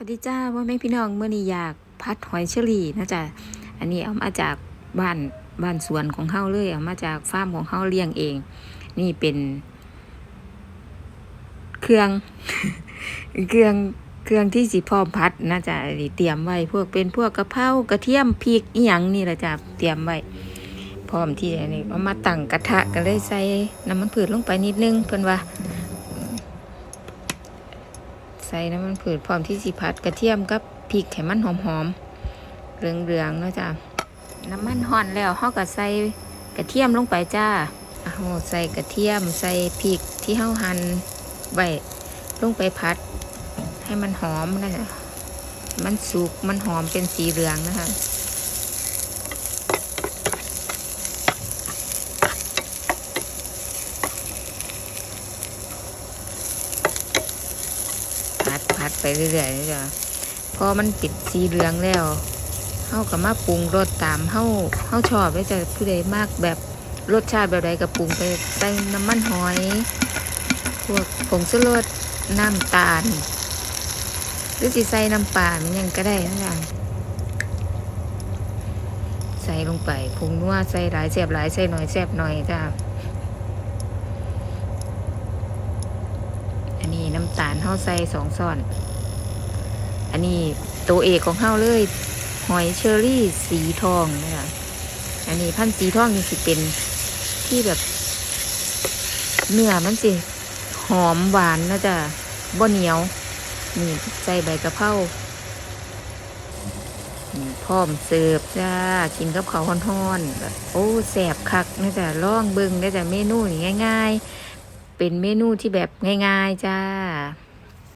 วัสดีจ้าพ่อแม่พี่น้องเมื่อนี้อยากพัดหอยเชอรี่นะจ๊ะอันนี้เอามาจากบ้านบ้านสวนของเฮาเลยเอามาจากฟาร์มของเฮาเลี้ยงเอง นี่เป็น เครื่อง เครื่องเครื่องที่สิพร้อมพัดนะจ๊ะเตรียมไว้พวกเป็นพวกกระเพรากระเทียมพริกอีหยังนี่แหละจ้ะเตรียมไว้พร้อมที่อันนี้เอามาตั้งกระทะก็เลยใส่น้ำมันผืดลงไปนิดนึงเพิ่อนว่า ใส่น้ำมันผืดพร้อมที่สิพัดกระเทียมกับพริกให้มันหอมๆเหลืองๆเนาะจ้ะน้ำมันห่อนแล้วเฮาก็ใส่กระเทียมลงไปจ้าเอาใส่กระเทียมใส่พริกที่เฮาหั่นไว้ลงไปพัด ให้มันหอมนะจ๊ะมันสุกมันหอมเป็นสีเหลืองนะคะ พั ดไปเรื่อยๆนี่จ้ะพอมันติดสีเหลืองแล้วเฮาก็มาปรุงรสตามเฮาเฮาชอบเลยจ้ะผู้ใดมากแบบรสชาติแบบใดก็ปรุงไปใส่น้ำมันหอยพวกผงชูรสน้ำตาล หรือสิใส่น้ำปลามันยังก็ได้นะจ๊ะใส่ลงไปผงนัวใส่หลายแซบหลายใส่หน่อยแซบหน่อยจ้ะ อันนี้น้ำตาลเฮาใส่สองซ่อน อันนี้ตัวเอกของเฮาเลย หอยเชอรี่สีทองนะคะอันนี้พันธุ์สีทองนี่สิเป็นที่แบบ เนื้อมันสิ หอมหวานนะจ๊ะบ่เหนียว นี่ใส่ใบกะเพรานี่พร้อมเสิร์ฟจ้า กินกับข้าวฮ้อนๆแบบโอ้แสบคักนะจ๊ะล่องเบิงนะจ๊ะเมนูนี่ง่าย ๆ เป็นเมนูที่แบบง่าย ๆ จ้า